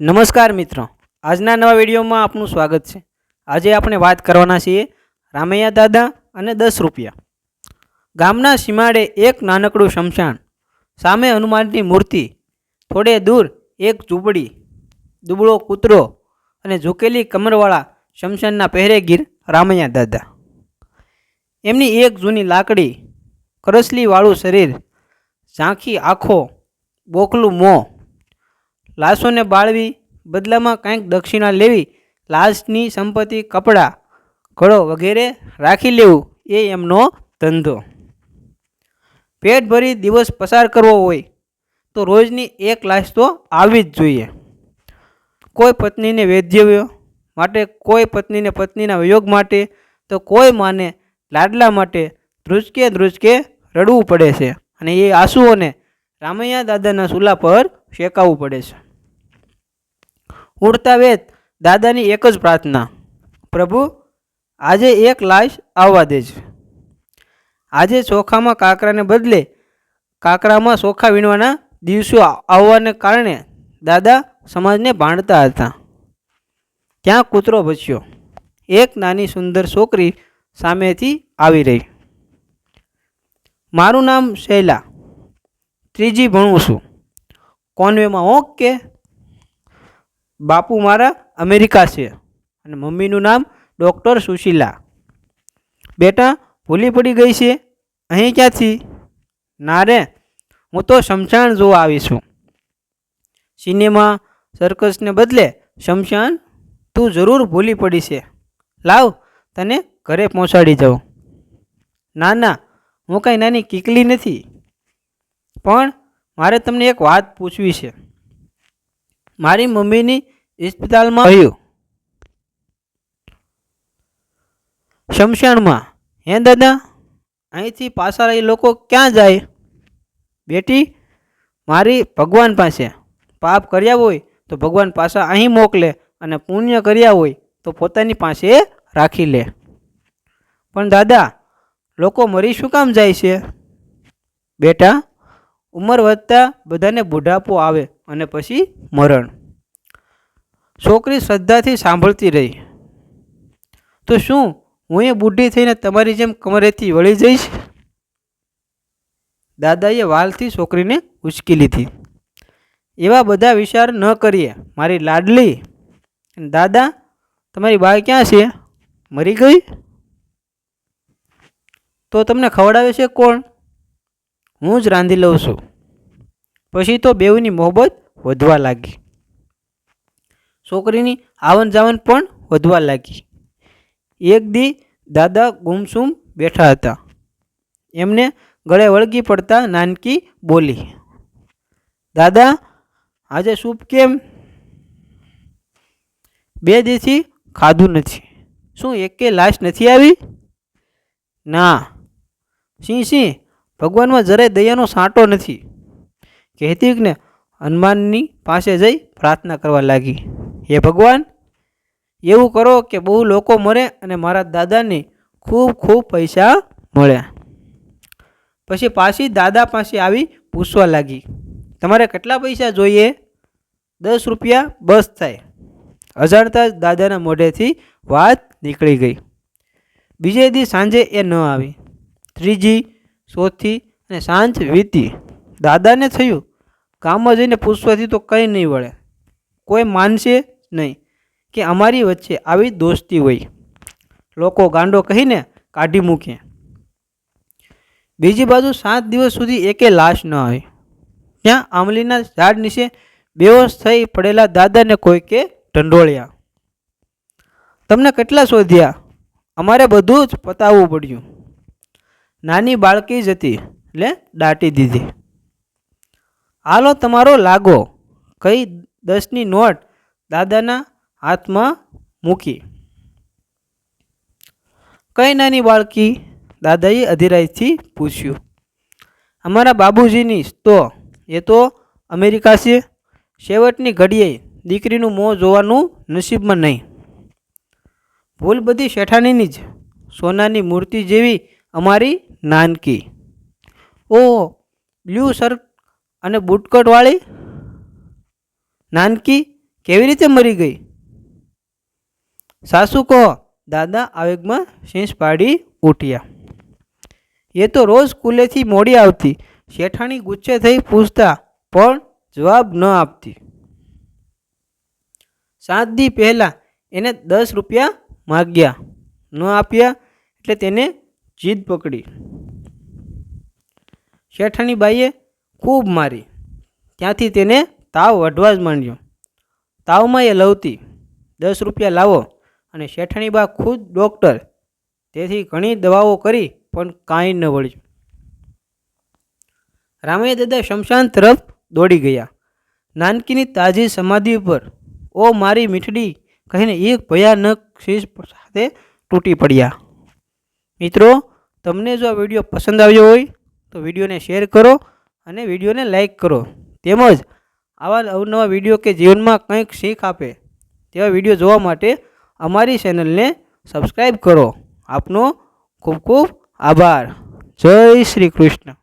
નમસ્કાર મિત્રો. આજના નવા વિડીયોમાં આપનું સ્વાગત છે. આજે આપણે વાત કરવાના છીએ રામૈયા દાદા અને દસ રૂપિયા. ગામના સીમાડે એક નાનકડું શમશાન. સામે હનુમાનની મૂર્તિ. થોડે દૂર એક ઝૂંપડી, દુબળો કૂતરો અને ઝૂકેલી કમરવાળા શમશાનના પહેરેગીર રામૈયા દાદા. એમની એક જૂની લાકડી કરસલીવાળું શરીર, ઝાંખી આંખો બોકલું મોં લાશોને બાળવી, બદલામાં કંઈક દક્ષિણા લેવી, લાશની સંપત્તિ, કપડાં, ઘડો વગેરે રાખી લેવું એ એમનો ધંધો. પેટ ભરી દિવસ પસાર કરવો હોય તો રોજની એક લાશ તો આવવી જ જોઈએ. કોઈ પત્નીને વેધ્યવ્ય માટે, કોઈ પત્નીને પત્નીના વિયોગ માટે, તો કોઈ માને લાડલા માટે ધ્રુજકે ધ્રુજકે રડવું પડે છે અને એ આંસુઓને રામૈયા દાદાના ચૂલા પર શેકાવવું પડે છે. ઉડતા વેત દાદાની એક જ પ્રાર્થના. પ્રભુ, આજે એક લાશ આવવા દેજ. આજે ચોખામાં કાંકરાને બદલે કાંકરામાં ચોખા વીણવાના દિવસો આવવાને કારણે દાદા સમાજને ભાંડતા હતા. ત્યાં કૂતરો બચ્યો એક નાની સુંદર છોકરી સામેથી આવી રહી. મારું નામ શૈલા. ત્રીજી ભણું છું. કોન્વેમાં ઓકે બાપુ મારા અમેરિકા છે અને મમ્મીનું નામ ડૉક્ટર સુશીલા. બેટા, ભૂલી પડી ગઈ છે? અહીં ક્યાંથી? ના રે, હું તો શમશાન જોવા આવી છું. સિનેમા સર્કસને બદલે શમશાન તું જરૂર ભૂલી પડી છે. લાવ, તને ઘરે પહોંચાડી જાઉં ના ના, હું કાંઈ નાની કીકલી નથી. પણ મારે તમને એક વાત પૂછવી છે. મારી મમ્મીની હોસ્પિટલમાં રહ્યું શમશાનમાં. હે દાદા અહીંથી પાછા એ લોકો ક્યાં જાય? બેટી મારી ભગવાન પાસે પાપ કર્યા હોય તો ભગવાન પાછા અહીં મોકલે અને પુણ્ય કર્યા હોય તો પોતાની પાસે રાખી લે. પણ દાદા લોકો મરી શું કામ જાય છે? બેટા ઉંમર વધતા બધાને બુઢાપો આવે અને પછી મરણ. છોકરી શ્રદ્ધાથી સાંભળતી રહી. તો શું, હું એ બુઢી થઈને તમારી જેમ કમરેથી વળી જઈશ? દાદાએ વાલથી છોકરીને ઉચકી લીધી. એવા બધા વિચાર ન કરીએ, મારી લાડલી. દાદા, તમારી બા ક્યાં છે? મરી ગઈ? તો તમને ખવડાવે છે કોણ? હું જ રાંધી લઉં છું. પછી તો બેઉની મોહબત વધવા લાગી. છોકરીની આવન જાવન પણ વધવા લાગી. એક દી દાદા ગુમસુમ બેઠા હતા. એમને ગળે વળગી પડતા નાનકી બોલી, દાદા, આજે સૂપ કેમ? બે દીથી ખાધું નથી. શું એકે લાશ નથી આવી? ના. સિંહ સિંહ ભગવાનમાં જરાય દયાનો સાંટો નથી. કહેતી ને, હનુમાનની પાસે જઈ પ્રાર્થના કરવા લાગી. હે ભગવાન, એવું કરો કે બહુ લોકો મરે અને મારા દાદાને ખૂબ ખૂબ પૈસા મળ્યા. પછી પાછી દાદા પાસે આવી પૂછવા લાગી, તમારે કેટલા પૈસા જોઈએ? દસ રૂપિયા બસ થાય. અજાણતા દાદાના મોઢેથી વાત નીકળી ગઈ. બીજે દી સાંજે એ ન આવી. ત્રીજી, ચોથી અને સાંજ વીતી. દાદાને થયું. ગામમાં જઈને પૂછવાથી તો કંઈ નહીં વળે. કોઈ માનશે નહીં કે અમારી વચ્ચે આવી દોસ્તી હોય. લોકો ગાંડો કહીને કાઢી મૂકે. બીજી બાજુ સાત દિવસ સુધી એકે લાશ ન આવી ત્યાં આંબલીના ઝાડ નીચે બેહોશ થઈ પડેલા દાદાને કોઈકે ઢંઢોળ્યા. તમને કેટલા શોધ્યા? અમારે બધું જ પતાવવું પડ્યું. નાની બાળકી જ હતી, એટલે દાટી દીધી. હાલો તમારો લાગો. કઈ દસની નોટ દાદાના હાથમાં મૂકી. કઈ નાની બાળકી દાદાએ અધિરાયથી પૂછ્યું. અમારા બાબુજીની તો એ તો અમેરિકા છે. છેવટની ઘડીએ દીકરીનું મોં જોવાનું નસીબમાં નહીં. ભૂલ બધી શેઠાણીની જ. સોનાની મૂર્તિ જેવી અમારી નાનકી. ઓ બ્લુ શર્ટ અને બુટકટવાળી નાનકી કેવી રીતે મરી ગઈ? સાસુ કહો, દાદા આવેગમાં શીંસ પાડી ઉઠ્યા. એ તો રોજ સ્કૂલેથી મોડી આવતી. શેઠાણી ગુસ્સે થઈ પૂછતા, પણ જવાબ ન આપતી. સાત દી પહેલાં એને દસ રૂપિયા માગ્યા. ન આપ્યા એટલે તેને જીદ પકડી. શેઠાણી બાઈએ ખૂબ મારી. ત્યાંથી તેને તાવ વઢવા જ માંડ્યો. તાવમાં એ લવતી. દસ રૂપિયા લાવો અને શેઠાણી બા ખુદ ડૉક્ટર. તેથી ઘણી દવાઓ કરી, પણ કાંઈ ન વળ્યું. રામૈયા દાદા શમશાન તરફ દોડી ગયા. નાનકીની તાજી સમાધિ ઉપર, ઓ મારી મીઠડી, કહીને એક ભયાનક શીશ સાથે તૂટી પડ્યા. મિત્રો, તમને જો આ વીડિયો પસંદ આવ્યો હોય, તો વિડીયોને શેર કરો અને વિડીયોને લાઈક કરો. તેમજ આવા અવનવા વીડિયો કે જીવનમાં કંઈક શીખ આપે તેવા વીડિયો જોવા માટે અમારી ચેનલને સબસ્ક્રાઈબ કરો. આપનો ખૂબ ખૂબ આભાર. જય શ્રી કૃષ્ણ.